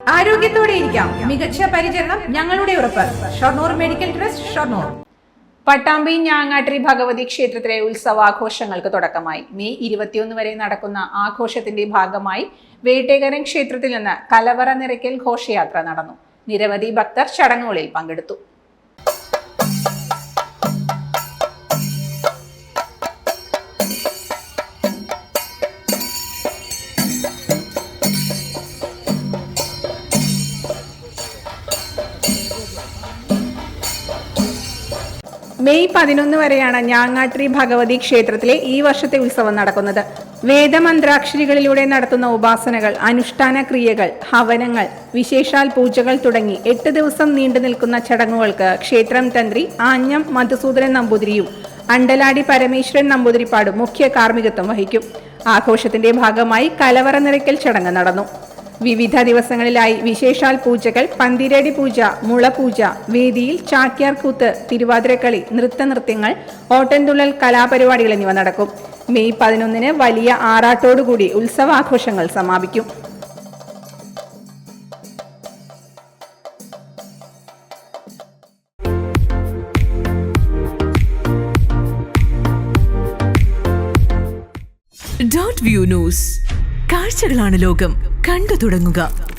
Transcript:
ആരോഗ്യത്തോടെ ഇരിക്കാം. മികച്ച പരിചരണം ഞങ്ങളുടെ ഉറപ്പ്. Shoranur medical trust Shoranur. Pattambi Njangattiri Bhagavathi ക്ഷേത്രത്തിലെ ഉത്സവാഘോഷങ്ങൾക്ക് തുടക്കമായി. മെയ് ഇരുപത്തിയൊന്ന് വരെ നടക്കുന്ന ആഘോഷത്തിന്റെ ഭാഗമായി വേട്ടേകരൻ ക്ഷേത്രത്തിൽ നിന്ന് കലവറ നിറയ്ക്കൽ ഘോഷയാത്ര നടന്നു. നിരവധി ഭക്തർ ചടങ്ങുകളിൽ പങ്കെടുത്തു. മെയ് പതിനൊന്ന് വരെയാണ് ഞാങ്ങാട്രി ഭഗവതി ക്ഷേത്രത്തിലെ ഈ വർഷത്തെ ഉത്സവം നടക്കുന്നത്. വേദമന്ത്രാക്ഷരികളിലൂടെ നടത്തുന്ന ഉപാസനകൾ അനുഷ്ഠാന ക്രിയകൾ ഹവനങ്ങൾ വിശേഷാൽ പൂജകൾ തുടങ്ങി എട്ട് ദിവസം നീണ്ടു നിൽക്കുന്ന ചടങ്ങുകൾക്ക് ക്ഷേത്രം തന്ത്രി ആഞ്ഞം മധുസൂദനൻ നമ്പൂതിരിയും അണ്ടലാടി പരമേശ്വരൻ നമ്പൂതിരിപ്പാടും മുഖ്യ കാർമ്മികത്വം വഹിക്കും. ആഘോഷത്തിന്റെ ഭാഗമായി കലവറ നിറയ്ക്കൽ ചടങ്ങ് നടന്നു. വിവിധ ദിവസങ്ങളിലായി വിശേഷാൽ പൂജകൾ പന്തിരടി പൂജ മുളപൂജ വേദിയിൽ ചാക്യാർ കൂത്ത് തിരുവാതിരക്കളി നൃത്തനൃത്യങ്ങൾ ഓട്ടൻതുള്ളൽ കലാപരിപാടികൾ എന്നിവ നടക്കും. മെയ് പതിനൊന്നിന് വലിയ ആറാട്ടോടുകൂടി ഉത്സവാഘോഷങ്ങൾ സമാപിക്കും. ഡോട്ട് വ്യൂ ന്യൂസ് കാഴ്ചകളാണ് ലോകം. കണ്ടു തുടങ്ങുക.